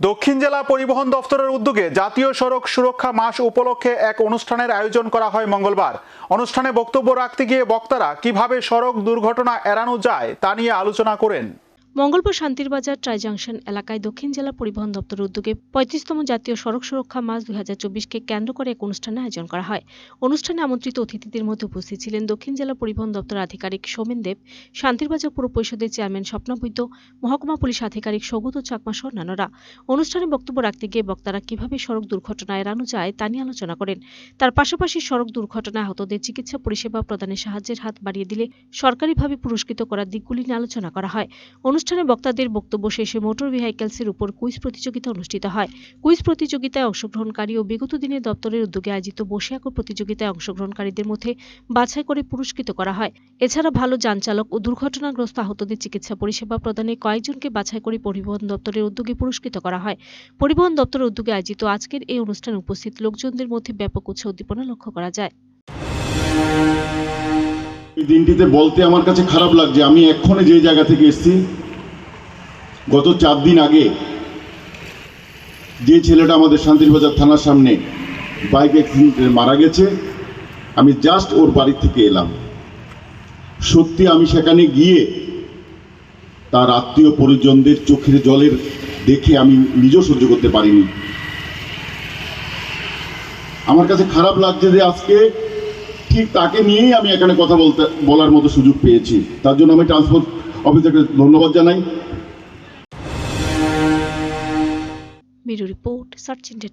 দক্ষিণ জেলা পরিবহন দফতরের উদ্যোগে জাতীয় সড়ক সুরক্ষা মাস উপলক্ষে এক অনুষ্ঠানের আয়োজন করা হয় মঙ্গলবার। অনুষ্ঠানে বক্তব্য রাখতে গিয়ে বক্তারা কীভাবে সড়ক দুর্ঘটনা এড়ানো যায় তা নিয়ে আলোচনা করেন। মঙ্গলবার শান্তির বাজার ট্রাই জাংশন এলাকায় দক্ষিণ জেলা পরিবহন দপ্তরের উদ্যোগে পঁয়ত্রিশতম জাতীয় সড়ক সুরক্ষা মাস দুই হাজার চব্বিশকে কেন্দ্র করে এক অনুষ্ঠানের আয়োজন করা হয়। অনুষ্ঠানে আমন্ত্রিত অতিথিদের মধ্যে উপস্থিত ছিলেন দক্ষিণ জেলা পরিবহন দপ্তর আধিকারিক সোমেন দেব শান্তির বাজার পুর পরিষদের চেয়ারম্যান স্বপ্না বৈদ্য, মহকুমা পুলিশ আধিকারিক সৌগত চাকমা সহ অন্যান্যরা। অনুষ্ঠানে বক্তব্য রাখতে গিয়ে বক্তারা কীভাবে সড়ক দুর্ঘটনা এড়ানো যায় তা নিয়ে আলোচনা করেন। তার পাশাপাশি সড়ক দুর্ঘটনায় আহতদের চিকিৎসা পরিষেবা প্রদানে সাহায্যের হাত বাড়িয়ে দিলে সরকারিভাবে পুরস্কৃত করার দিকগুলি নিয়ে আলোচনা করা হয়। বক্তাদের বক্তব্য শেষে মোটর ভেহিকলসের উপর কুইজ প্রতিযোগিতা অনুষ্ঠিত হয়। কুইজ প্রতিযোগিতায় অংশগ্রহণকারী ও বিগত দিনে দপ্তরের উদ্যোগে আয়োজিত বসে আঁকো প্রতিযোগিতায় অংশগ্রহণকারীদের মধ্যে বাছাই করে পুরস্কৃত করা হয়। এছাড়া ভালো যানচালক ও দুর্ঘটনাগ্রস্ত আহতদের চিকিৎসা পরিষেবা প্রদানে কয়েকজনকে বাছাই করে পরিবহন দপ্তরের উদ্যোগে পুরস্কৃত করা হয়। পরিবহন দপ্তরের উদ্যোগে আয়োজিত আজকের এই অনুষ্ঠানে উপস্থিত লোকজনদের মধ্যে ব্যাপক উৎসাহ উদ্দীপনা লক্ষ্য করা যায়। এই দিনটিতে বলতে আমার কাছে খারাপ লাগছে। আমি এক্ষণে যে জায়গা থেকে এসেছি গত চার দিন আগে যে ছেলেটা আমাদের শান্তিরবাজার থানার সামনে বাইক অ্যাক্সিডেন্টে মারা গেছে, আমি জাস্ট ওর বাড়ি থেকে এলাম। সত্যি আমি সেখানে গিয়ে তার আত্মীয় পরিজনদের চোখের জলের দেখে আমি নিজেও সহ্য করতে পারিনি। আমার কাছে খারাপ লাগছে যে আজকে ঠিক তাকে নিয়েই আমি এখানে কথা বলতে, বলার মতো সুযোগ পেয়েছি। তার জন্য আমি ট্রান্সপোর্ট অফিসারকে ধন্যবাদ জানাই। Bureau report search India